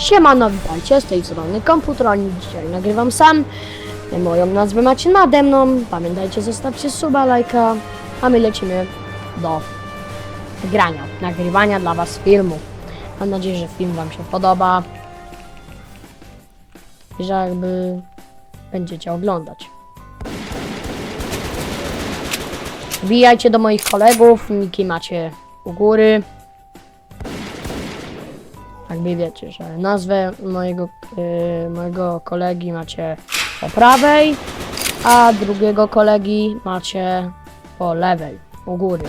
Siemano, witajcie, z tej strony komputronik, dzisiaj nagrywam sam. Moją nazwę macie nade mną, pamiętajcie, zostawcie suba, lajka, a my lecimy do grania, nagrywania dla was filmu. Mam nadzieję, że film wam się podoba i że jakby będziecie oglądać. Wbijajcie do moich kolegów, niki macie u góry. Jakby wiecie, że nazwę mojego, y, mojego kolegi macie po prawej, a drugiego kolegi macie po lewej, u góry.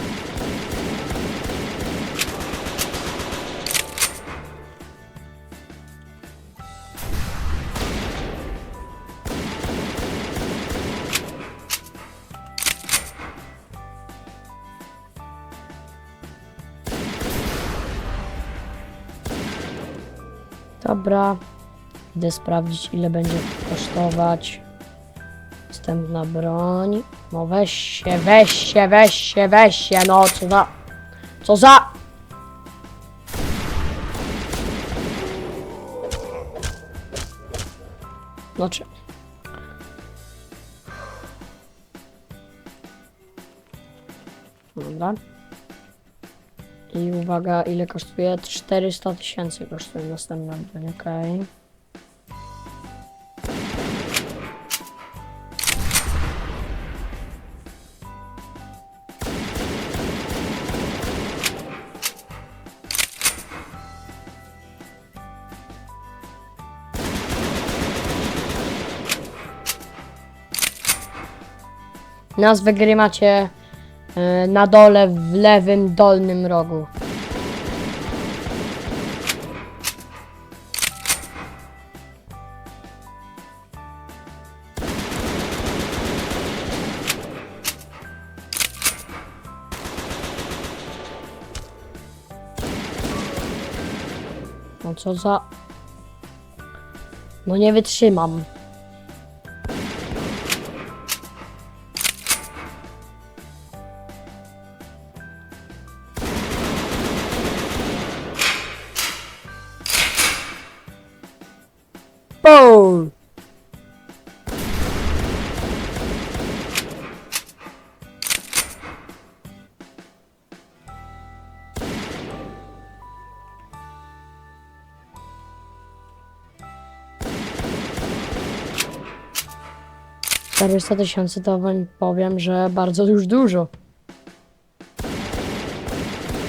Dobra, idę sprawdzić ile będzie kosztować następna broń. No weź się, weź się, weź się, weź się, no co za... Co za... No czy... Dobra. I uwaga, ile kosztuje? 400 tysięcy kosztuje następna broń, okej. Nazwę gry macie na dole w lewym dolnym rogu. No co za... No nie wytrzymam. Boom! Czterysta tysięcy to wam powiem, że bardzo już dużo.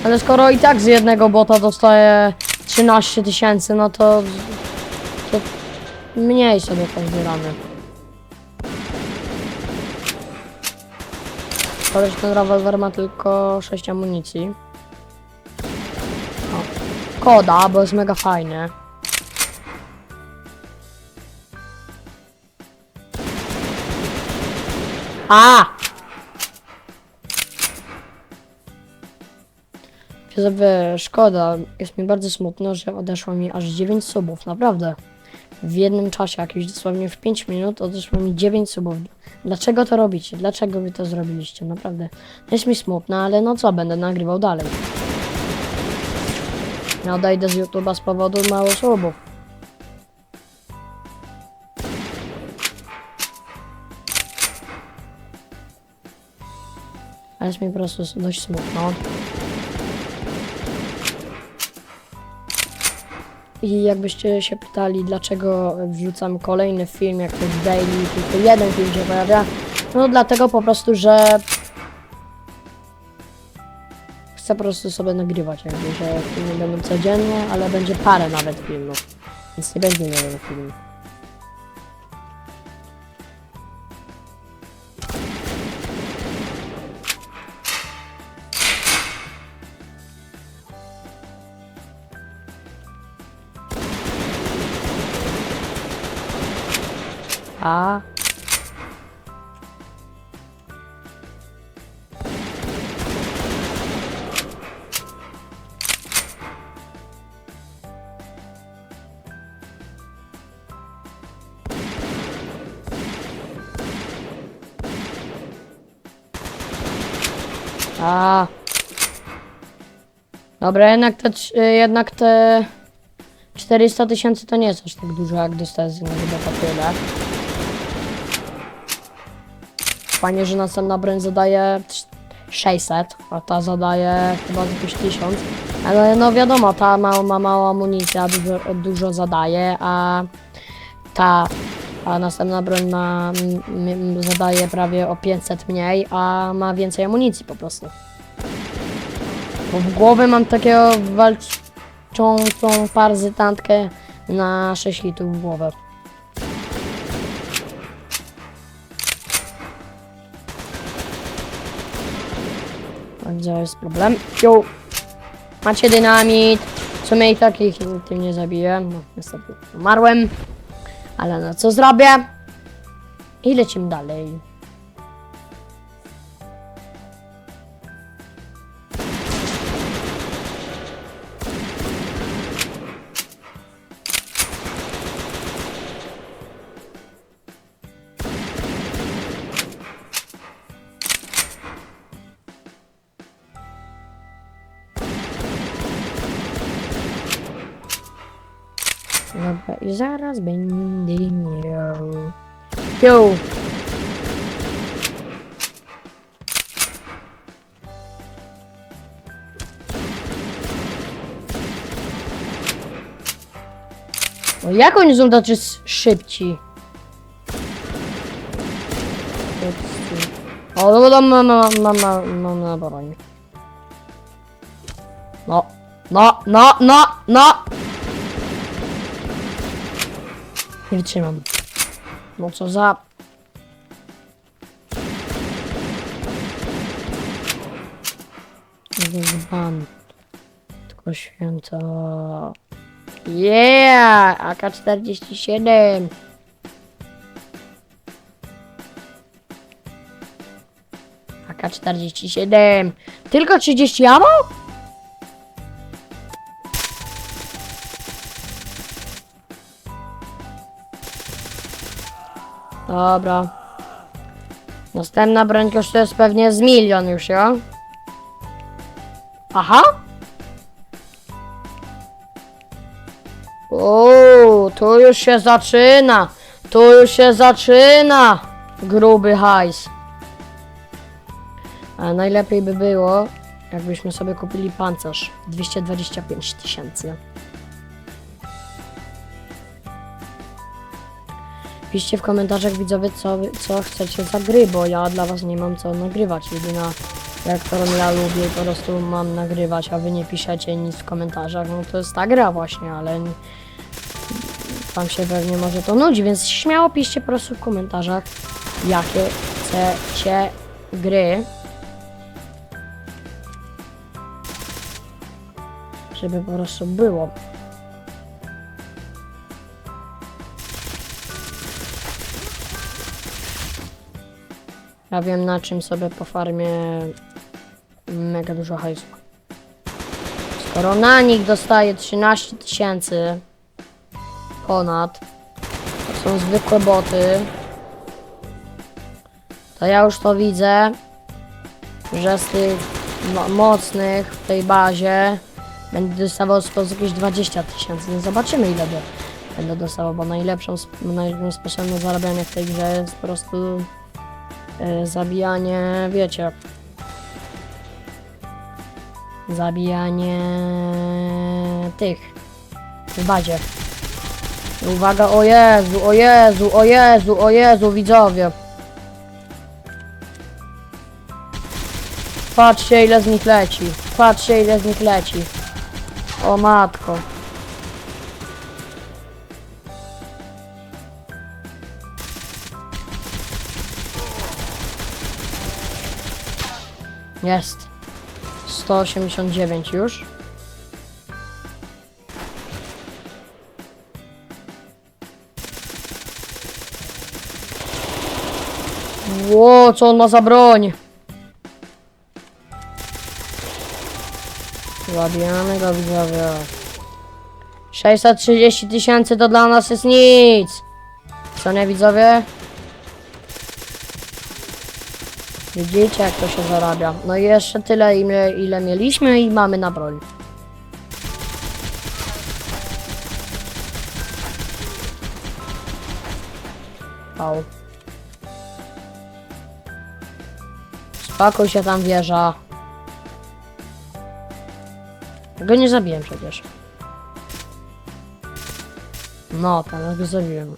Ale skoro i tak z jednego bota dostaję 13 tysięcy, no to mniej sobie pozbieramy. Koleś ten rewolwer ma tylko 6 amunicji. O. Koda, bo jest mega fajny. A! Widzowie, szkoda, jest mi bardzo smutno, że odeszło mi aż 9 subów, naprawdę. W jednym czasie, jakieś dosłownie w 5 minut, odeszło mi 9 subów. Dlaczego to robicie? Dlaczego wy to zrobiliście? Naprawdę. Jest mi smutno, ale no co, będę nagrywał dalej. Ja odejdę z YouTube'a z powodu mało subów. Ale jest mi po prostu dość smutno. I jakbyście się pytali, dlaczego wrzucam kolejny film, jak to jest daily, tylko jeden film się pojawia, no dlatego po prostu, że chcę po prostu sobie nagrywać, jakby, że filmy będą codziennie, ale będzie parę nawet filmów, więc nie będzie jeden film. A. A. Dobra, jednak te, jednak te 400 tysięcy to nie jest aż tak dużo, jak dostaję z innego tyle. Fajnie, że następna broń zadaje trz- 600, a ta zadaje chyba jakieś 1000. Ale no wiadomo, ta ma, ma a dużo, dużo zadaje, a ta a następna broń ma, zadaje prawie o 500 mniej, a ma więcej amunicji po prostu. Bo w głowie mam takiego walczącą parzytantkę na 6 hitów w głowę. Gdzie jest problem? Jo! Macie dynamit! W sumie i tak ich tym nie zabiję. No, niestety umarłem. Ale no co zrobię? I lecimy dalej. Dobra, i zaraz będę miał. Jo! No jak oni są tacy szybci? O, no mam, mam, mam, mam, mam, mam na broń. No, no, no, no, no! Nie wytrzymam. No co za... Ban. Tylko święto. Yeah! AK-47. AK-47. Tylko 30 ammo? Dobra. Następna broń kosztuje pewnie z milion już, jo? Aha! Uuu, tu już się zaczyna! Tu już się zaczyna! Gruby hajs. A najlepiej by było, jakbyśmy sobie kupili pancerz. 225 tysięcy. Piszcie w komentarzach widzowie, co, co chcecie za gry, bo ja dla was nie mam co nagrywać. Jedyna, jak to ja lubię, po prostu mam nagrywać, a wy nie piszecie nic w komentarzach, no to jest ta gra właśnie, ale wam się pewnie może to nudzi, więc śmiało piszcie po prostu w komentarzach, jakie chcecie gry. Żeby po prostu było. Ja wiem na czym sobie po farmie mega dużo hajsu. Skoro na nich dostaję 13 tysięcy ponad, to są zwykłe boty, to ja już to widzę, że z tych mo- mocnych w tej bazie będę dostawał z jakieś 20 tysięcy. No zobaczymy ile będę dostawał, bo najlepszą, najlepszym sposobem na zarabianie w tej grze jest po prostu zabijanie, wiecie. Zabijanie tych w bazie. Uwaga, o Jezu, o Jezu, o Jezu, o Jezu, widzowie. Patrzcie ile z nich leci. Patrzcie ile z nich leci. O matko. Jest. 189 już. Ło, co on ma za broń? Zabijamy go widzowie. 630 tysięcy to dla nas jest nic. Co nie widzowie? Widzicie jak to się zarabia. No i jeszcze tyle ile, mieliśmy i mamy na broń. Au. Spakuj się tam wieża. Go nie zabiłem przecież. No, teraz go zabiłem.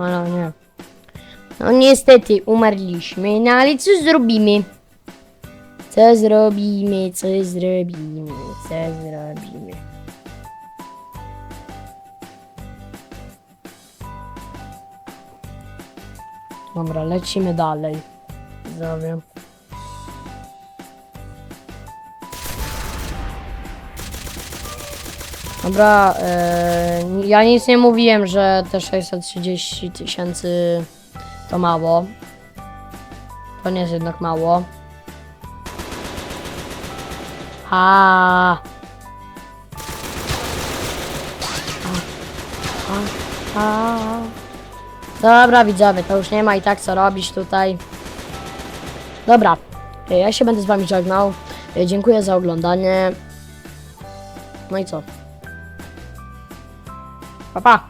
Ale nie. No niestety umarliśmy, no ale co zrobimy? Co zrobimy, co zrobimy, co zrobimy? Dobra, lecimy dalej. Zrobię. Dobra, e, ja nic nie mówiłem, że te 630 tysięcy to mało. To nie jest jednak mało. A. A, a. Dobra, widzowie, to już nie ma i tak co robić tutaj. Dobra, e, ja się będę z wami żegnał. E, Dziękuję za oglądanie. No i co? 拜拜。